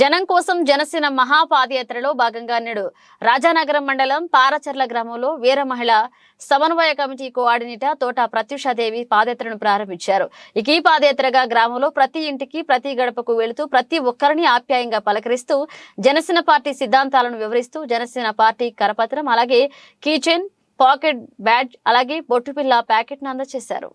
జనం కోసం జనసేన మహాపాదయాత్రలో భాగంగా నేడు రాజానగరం మండలం పారచర్ల గ్రామంలో వీర మహిళ సమన్వయ కమిటీ కోఆర్డినేటర్ తోట ప్రత్యూషాదేవి పాదయాత్రను ప్రారంభించారు. ఇక ఈ పాదయాత్రగా గ్రామంలో ప్రతి ఇంటికి ప్రతి గడపకు వెళుతూ ప్రతి ఒక్కరిని ఆప్యాయంగా పలకరిస్తూ జనసేన పార్టీ సిద్ధాంతాలను వివరిస్తూ జనసేన పార్టీ కరపత్రం అలాగే కీచెన్ పాకెట్ బ్యాడ్జ్ అలాగే బొట్టుపిల్ల ప్యాకెట్ను అందజేశారు.